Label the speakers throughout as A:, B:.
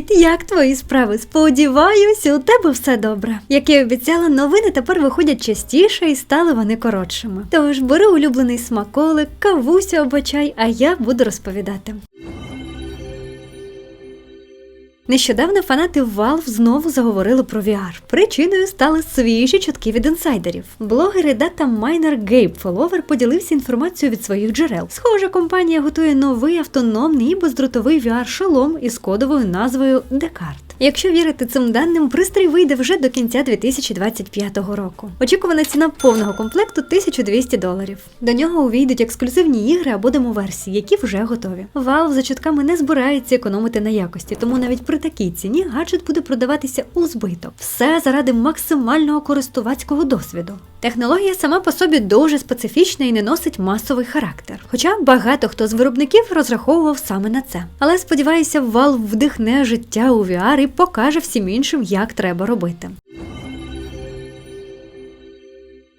A: Привіт, як твої справи? Сподіваюсь, у тебе все добре. Як я обіцяла, новини тепер виходять частіше і стали вони коротшими. Тож бери улюблений смаколик, кавуся обачай, а я буду розповідати. Нещодавно фанати Valve знову заговорили про VR. Причиною стали свіжі чутки від інсайдерів. Блогер і дата-майнер Гейб Фоловер поділився інформацією від своїх джерел. Схоже, компанія готує новий автономний і бездротовий VR-шолом із кодовою назвою Декарт. Якщо вірити цим даним, пристрій вийде вже до кінця 2025 року. Очікувана ціна повного комплекту 1200 доларів. До нього увійдуть ексклюзивні ігри або демоверсії, які вже готові. Valve за чутками не збирається економити на якості, тому навіть при такій ціні гаджет буде продаватися у збиток. Все заради максимального користувацького досвіду. Технологія сама по собі дуже специфічна і не носить масовий характер. Хоча багато хто з виробників розраховував саме на це. Але сподіваюся, Valve вдихне життя у VR і покаже всім іншим, як треба робити.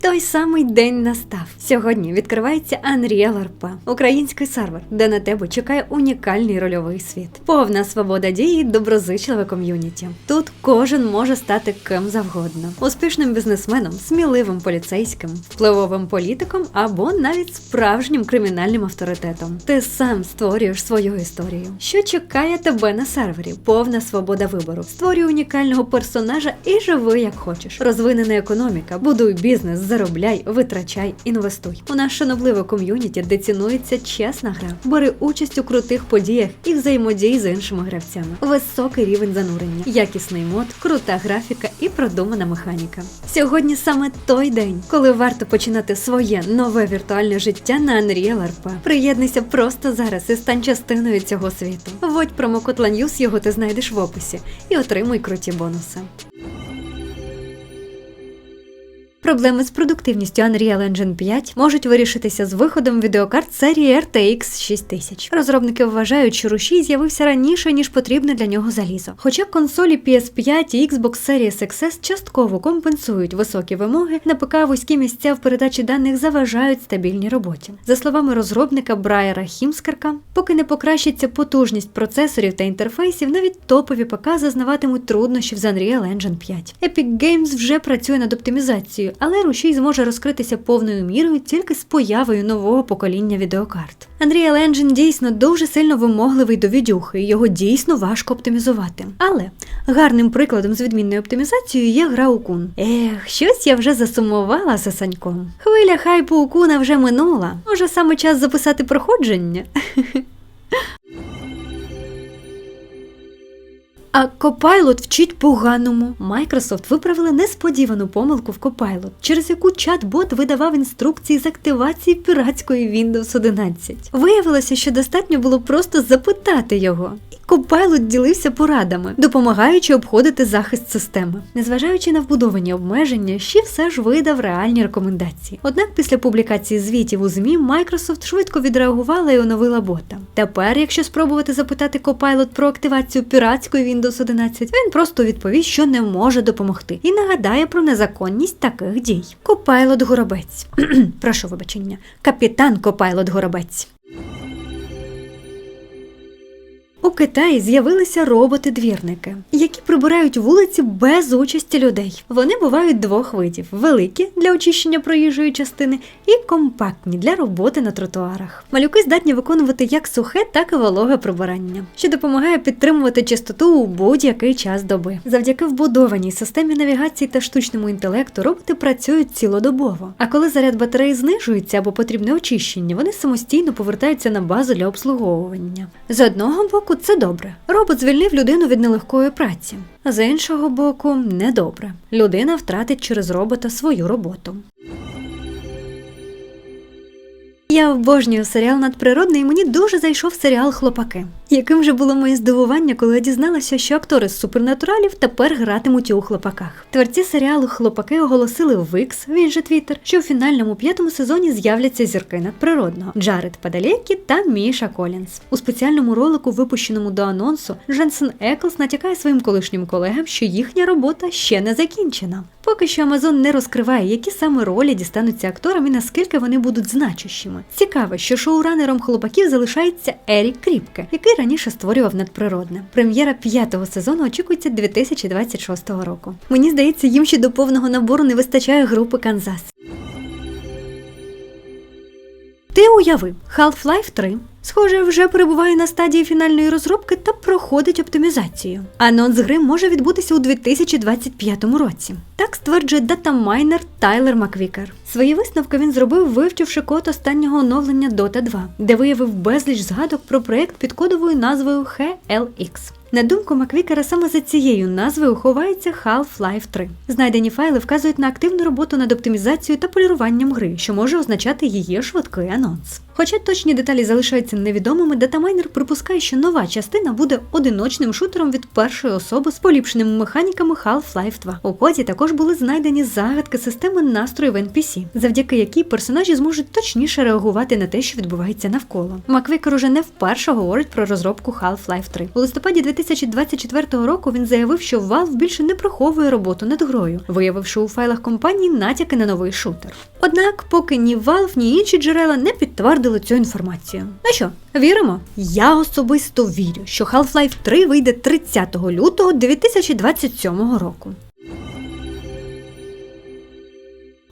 A: Той самий день настав. Сьогодні відкривається Unreal RP, український сервер, де на тебе чекає унікальний рольовий світ. Повна свобода дії, доброзичливе ком'юніті. Тут кожен може стати ким завгодно: успішним бізнесменом, сміливим поліцейським, впливовим політиком або навіть справжнім кримінальним авторитетом. Ти сам створюєш свою історію. Що чекає тебе на сервері? Повна свобода вибору. Створюй унікального персонажа і живи як хочеш. Розвинена економіка, будуй бізнес, заробляй, витрачай, інвестуй. У нас шанобливе ком'юніті, де цінується чесна гра. Бери участь у крутих подіях і взаємодій з іншими гравцями. Високий рівень занурення, якісний мод, крута графіка і продумана механіка. Сьогодні саме той день, коли варто починати своє нове віртуальне життя на Unreal RP. Приєднуйся просто зараз і стань частиною цього світу. Вводь промокод LANEWS, його ти знайдеш в описі, і отримуй круті бонуси. Проблеми з продуктивністю Unreal Engine 5 можуть вирішитися з виходом відеокарт серії RTX 6000. Розробники вважають, що рушій з'явився раніше, ніж потрібне для нього залізо. Хоча консолі PS5 і Xbox Series XS частково компенсують високі вимоги, на ПК вузькі місця в передачі даних заважають стабільній роботі. За словами розробника Брайера Хімскерка, поки не покращиться потужність процесорів та інтерфейсів, навіть топові ПК зазнаватимуть труднощів з Unreal Engine 5. Epic Games вже працює над оптимізацією, але рушій зможе розкритися повною мірою тільки з появою нового покоління відеокарт. Unreal Engine дійсно дуже сильно вимогливий до відюхи, і його дійсно важко оптимізувати. Але гарним прикладом з відмінною оптимізацією є гра Укун. Ех, щось я вже засумувала за Саньком. Хвиля хайпу Укуна вже минула. Може саме час записати проходження? А Copilot вчить поганому. Microsoft виправили несподівану помилку в Copilot, через яку чат-бот видавав інструкції з активації піратської Windows 11. Виявилося, що достатньо було просто запитати його. Copilot ділився порадами, допомагаючи обходити захист системи. Незважаючи на вбудовані обмеження, ще все ж видав реальні рекомендації. Однак після публікації звітів у ЗМІ Microsoft швидко відреагувала і оновила бота. Тепер, якщо спробувати запитати Copilot про активацію піратської Windows 11, він просто відповість, що не може допомогти, і нагадає про незаконність таких дій. Копайлот Горобець. Прошу вибачення. Капітан Копайлот Горобець. У Китаї з'явилися роботи-двірники, які прибирають вулиці без участі людей. Вони бувають двох видів: великі для очищення проїжджої частини і компактні для роботи на тротуарах. Малюки здатні виконувати як сухе, так і вологе прибирання, що допомагає підтримувати чистоту у будь-який час доби. Завдяки вбудованій системі навігації та штучному інтелекту роботи працюють цілодобово. А коли заряд батареї знижується або потрібне очищення, вони самостійно повертаються на базу для обслуговування. З одного боку, це добре. Робот звільнив людину від нелегкої праці. А з іншого боку, недобре. Людина втратить через робота свою роботу. Я обожнюю серіал надприродний, і мені дуже зайшов серіал Хлопаки. Яким же було моє здивування, коли я дізналася, що актори з супернатуралів тепер гратимуть у хлопаках. Творці серіалу Хлопаки оголосили в X, він же Твіттер, що у фінальному п'ятому сезоні з'являться зірки надприродного Джаред Падалекі та Міша Колінс. У спеціальному ролику, випущеному до анонсу, Дженсен Еклс натякає своїм колишнім колегам, що їхня робота ще не закінчена. Поки що Амазон не розкриває, які саме ролі дістануться акторам і наскільки вони будуть значущими. Цікаво, що шоуранером хлопаків залишається Ерік Кріпке, який раніше створював надприродне. Прем'єра п'ятого сезону очікується 2026 року. Мені здається, їм ще до повного набору не вистачає групи Канзас. Ти уяви, Half-Life 3, схоже, вже перебуває на стадії фінальної розробки та проходить оптимізацію. Анонс гри може відбутися у 2025 році. Так стверджує датамайнер Тайлер Маквікер. Свої висновки він зробив, вивчивши код останнього оновлення Dota 2, де виявив безліч згадок про проект під кодовою назвою HLX. На думку Маквікера, саме за цією назвою ховається Half-Life 3. Знайдені файли вказують на активну роботу над оптимізацією та поліруванням гри, що може означати її швидкий анонс. Хоча точні деталі залишаються невідомими, датамайнер припускає, що нова частина буде одиночним шутером від першої особи з поліпшеними механіками Half-Life 2. У коді також були знайдені загадки системи настрою в NPC, завдяки якій персонажі зможуть точніше реагувати на те, що відбувається навколо. Маквікер уже не вперше говорить про розробку Half-Life 3. У листопаді 2024 року він заявив, що Valve більше не приховує роботу над грою, виявивши у файлах компанії натяки на новий шутер. Однак, поки ні Valve, ні інші джерела не підтвердили цю інформацію. Ну що, віримо? Я особисто вірю, що Half-Life 3 вийде 30 лютого 2027 року.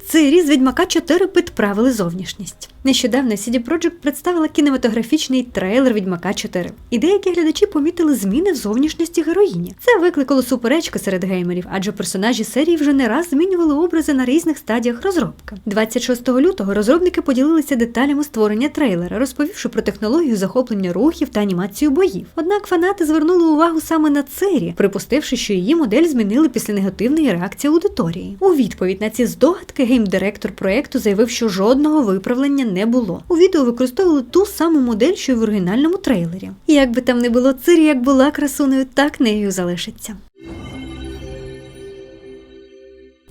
A: Цирі з Відьмака 4 підправили зовнішність. Нещодавно CD Projekt представила кінематографічний трейлер Відьмака 4. І деякі глядачі помітили зміни в зовнішності героїні. Це викликало суперечки серед геймерів, адже персонажі серії вже не раз змінювали образи на різних стадіях розробки. 26 лютого розробники поділилися деталями створення трейлера, розповівши про технологію захоплення рухів та анімацію боїв. Однак фанати звернули увагу саме на Цирі, припустивши, що її модель змінили після негативної реакції аудиторії. У відповідь на ці здогадки гейм-директор проекту заявив, що жодного виправлення не було. У відео використовували ту саму модель, що й в оригінальному трейлері. І як би там не було Цирі, як була красунею, так нею залишиться.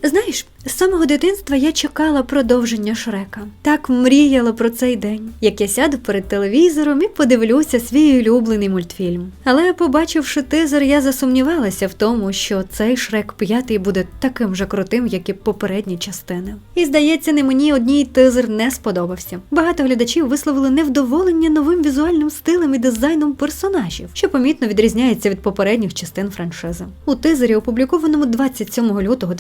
A: Знаєш, з самого дитинства я чекала продовження Шрека. Так мріяла про цей день, як я сяду перед телевізором і подивлюся свій улюблений мультфільм. Але побачивши тизер, я засумнівалася в тому, що цей Шрек п'ятий буде таким же крутим, як і попередні частини. І здається, не мені одній тизер не сподобався. Багато глядачів висловили невдоволення новим візуальним стилем і дизайном персонажів, що помітно відрізняється від попередніх частин франшизи. У тизері, опублікованому 27 лютого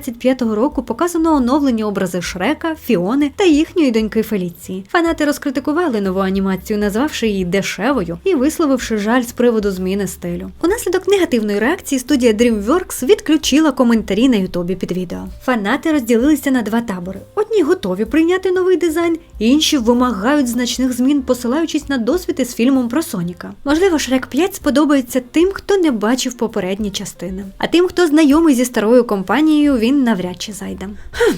A: 2025 року, показано оновлені образи Шрека, Фіони та їхньої доньки Феліції. Фанати розкритикували нову анімацію, назвавши її дешевою і висловивши жаль з приводу зміни стилю. Унаслідок негативної реакції студія DreamWorks відключила коментарі на Ютубі під відео. Фанати розділилися на два табори: одні готові прийняти новий дизайн, інші вимагають значних змін, посилаючись на досвід із фільмом про Соніка. Можливо, Шрек 5 сподобається тим, хто не бачив попередні частини. А тим, хто знайомий зі старою компанією, він навряд чи зайде. Хм.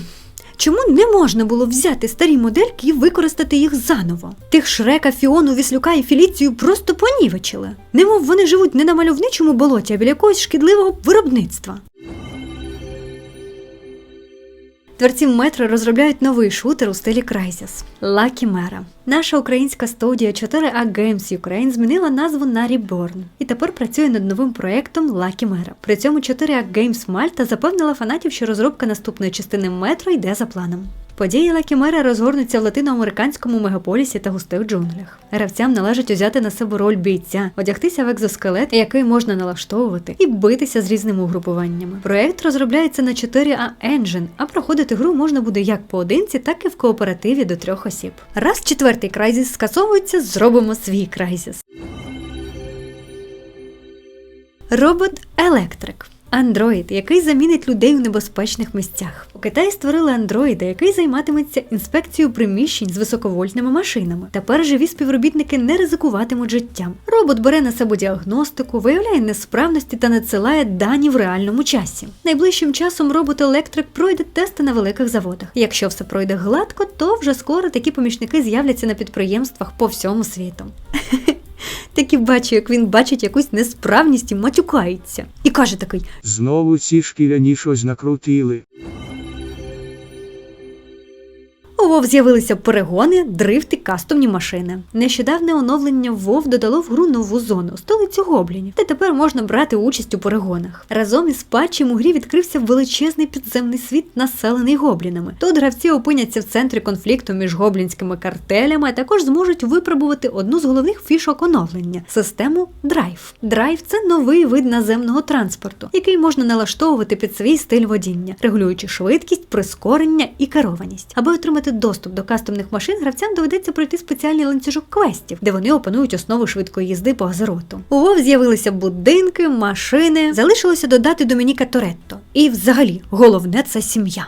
A: Чому не можна було взяти старі модельки і використати їх заново? Тих Шрека, Фіону, Віслюка і Феліцію просто понівечили. Немов вони живуть не на мальовничому болоті, а біля якогось шкідливого виробництва. Творці метро розробляють новий шутер у стилі Crysis – Lucky Mera. Наша українська студія 4A Games Ukraine змінила назву на Reborn і тепер працює над новим проєктом Lucky Mera. При цьому 4A Games Malta запевнила фанатів, що розробка наступної частини метро йде за планом. Події Лакі Мера розгорнуться в латиноамериканському мегаполісі та густих джунглях. Гравцям належить узяти на себе роль бійця, одягтися в екзоскелет, який можна налаштовувати, і битися з різними угрупуваннями. Проект розробляється на 4A Engine, а проходити гру можна буде як поодинці, так і в кооперативі до трьох осіб. Раз четвертий крайзіс скасовується, зробимо свій крайзіс. Робот Електрик. Андроїд, який замінить людей у небезпечних місцях. У Китаї створили андроїда, який займатиметься інспекцією приміщень з високовольтними машинами. Тепер живі співробітники не ризикуватимуть життям. Робот бере на себе діагностику, виявляє несправності та надсилає дані в реальному часі. Найближчим часом робот-електрик пройде тести на великих заводах. Якщо все пройде гладко, то вже скоро такі помічники з'являться на підприємствах по всьому світу. Так і бачу, як він бачить якусь несправність і матюкається. І каже такий:
B: Знову ці шкіряні щось накрутили.
A: У WoW з'явилися перегони, дрифт і кастомні машини. Нещодавне оновлення WoW додало в гру нову зону столицю гоблінів, де тепер можна брати участь у перегонах. Разом із патчем у грі відкрився величезний підземний світ, населений гоблінами. Тут гравці опиняться в центрі конфлікту між гоблінськими картелями, а також зможуть випробувати одну з головних фішок оновлення систему драйв. Драйв це новий вид наземного транспорту, який можна налаштовувати під свій стиль водіння, регулюючи швидкість, прискорення і керованість. Аби отримати доступ до кастомних машин, гравцям доведеться пройти спеціальний ланцюжок квестів, де вони опанують основи швидкої їзди по Азероту. У Вов з'явилися будинки, машини. Залишилося додати Домініка Торетто. І взагалі, головне це сім'я.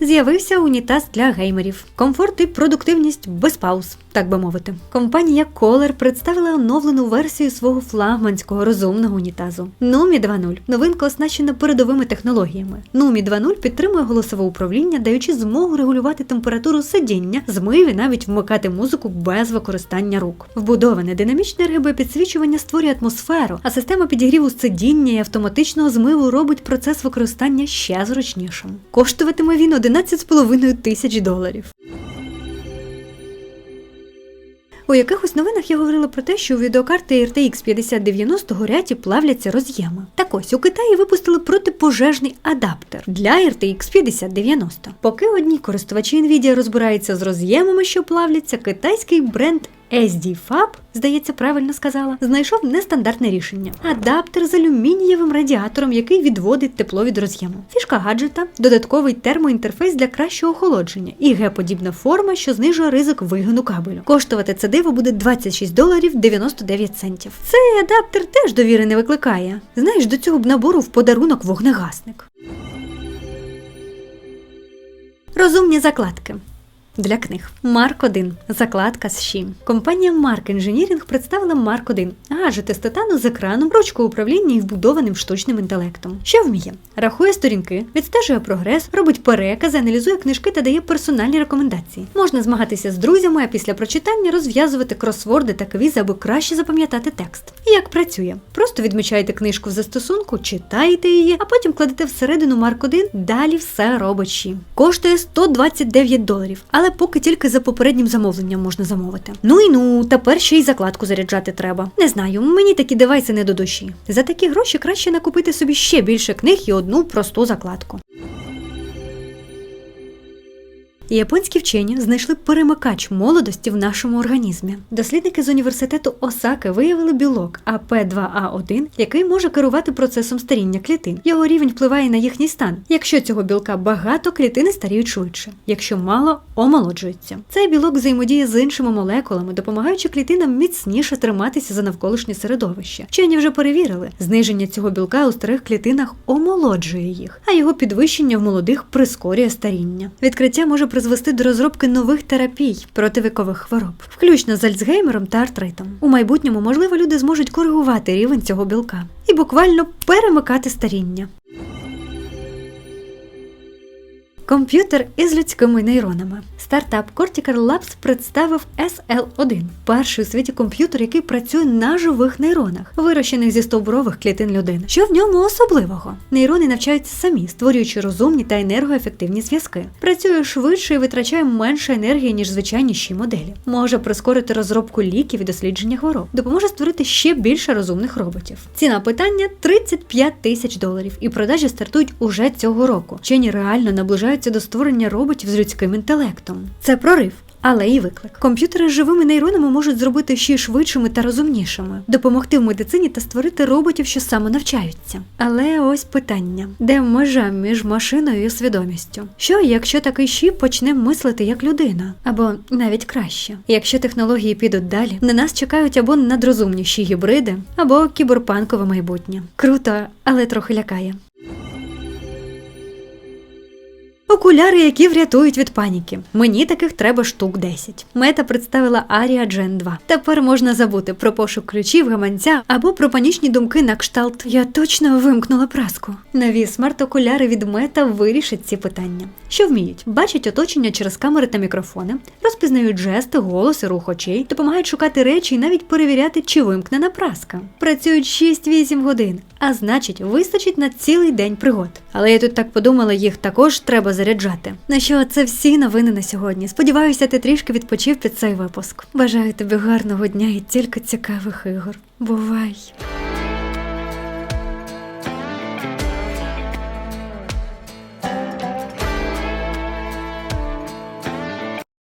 A: З'явився унітаз для геймерів, комфорт і продуктивність без пауз, так би мовити. Компанія Kohler представила оновлену версію свого флагманського розумного унітазу Numi 2.0. Новинка оснащена передовими технологіями. Numi 2.0 підтримує голосове управління, даючи змогу регулювати температуру сидіння, змив і навіть вмикати музику без використання рук. Вбудоване динамічне RGB підсвічування створює атмосферу, а система підігріву сидіння і автоматичного змиву робить процес використання ще зручнішим. Коштуватиме він 11,5 тисяч доларів. У якихось новинах я говорила про те, що у відеокарти RTX 5090 горять і плавляться роз'єми. Так ось у Китаї випустили протипожежний адаптер для RTX 5090. Поки одні користувачі Nvidia розбираються з роз'ємами, що плавляться, китайський бренд Fab, здається, правильно сказала, знайшов нестандартне рішення: адаптер з алюмінієвим радіатором, який відводить тепло від роз'єму. Фішка гаджета, додатковий термоінтерфейс для кращого охолодження і Г-подібна форма, що знижує ризик вигину кабелю. Коштувати це диво буде 26 доларів 99 центів. Цей адаптер теж довіри не викликає. Знаєш, до цього б набору в подарунок вогнегасник. Розумні закладки. Для книг Марк 1 закладка з щі. Компанія Mark Engineering представила Марк 1 гаджети з титану з екраном, ручкою управління і вбудованим штучним інтелектом. Що вміє? Рахує сторінки, відстежує прогрес, робить перекази, аналізує книжки та дає персональні рекомендації. Можна змагатися з друзями, а після прочитання розв'язувати кросворди та квізи, аби краще запам'ятати текст. Як працює? Просто відмічаєте книжку в застосунку, читаєте її, а потім кладете всередину Марк 1, далі все робить щі. Коштує 129 доларів. Але але поки тільки за попереднім замовленням можна замовити. Ну і ну, тепер ще й закладку заряджати треба. Не знаю, мені такі девайси не до душі. За такі гроші краще накупити собі ще більше книг і одну просту закладку. Японські вчені знайшли перемикач молодості в нашому організмі. Дослідники з університету Осаки виявили білок АП2А1, який може керувати процесом старіння клітин. Його рівень впливає на їхній стан. Якщо цього білка багато, клітини старіють швидше, якщо мало, омолоджуються. Цей білок взаємодіє з іншими молекулами, допомагаючи клітинам міцніше триматися за навколишнє середовище. Вчені вже перевірили, зниження цього білка у старих клітинах омолоджує їх, а його підвищення в молодих прискорює старіння. Відкриття може призвести до розробки нових терапій противикових хвороб, включно з Альцгеймером та артритом. У майбутньому, можливо, люди зможуть коригувати рівень цього білка і буквально перемикати старіння. Комп'ютер із людськими нейронами. Стартап Cortical Labs представив SL1 перший у світі комп'ютер, який працює на живих нейронах, вирощених зі стовбурових клітин людини. Що в ньому особливого? Нейрони навчаються самі, створюючи розумні та енергоефективні зв'язки. Працює швидше і витрачає менше енергії, ніж звичайніші моделі. Може прискорити розробку ліків і дослідження хвороб, допоможе створити ще більше розумних роботів. Ціна питання 35 тисяч доларів, і продажі стартують уже цього року. Вчені реально наближаються до створення роботів з людським інтелектом. Це прорив. Але і виклик. Комп'ютери з живими нейронами можуть зробити ще швидшими та розумнішими, допомогти в медицині та створити роботів, що самонавчаються. Але ось питання: де межа між машиною і свідомістю? Що, якщо такий щіп почне мислити як людина, або навіть краще? Якщо технології підуть далі, на нас чекають або надрозумніші гібриди, або кіберпанкове майбутнє. Круто, але трохи лякає. Окуляри, які врятують від паніки. Мені таких треба штук 10. Мета представила Aria Gen 2. Тепер можна забути про пошук ключів, гаманця або про панічні думки на кшталт. Я точно вимкнула праску. Нові смарт-окуляри від мета вирішать ці питання. Що вміють? Бачать оточення через камери та мікрофони, розпізнають жести, голоси, рух очей, допомагають шукати речі і навіть перевіряти, чи вимкнена праска. Працюють 6-8 годин, а значить, вистачить на цілий день пригод. Але я тут так подумала, їх також треба заряджати. На що це всі новини на сьогодні. Сподіваюся, ти трішки відпочив під цей випуск. Бажаю тобі гарного дня і тільки цікавих ігор. Бувай!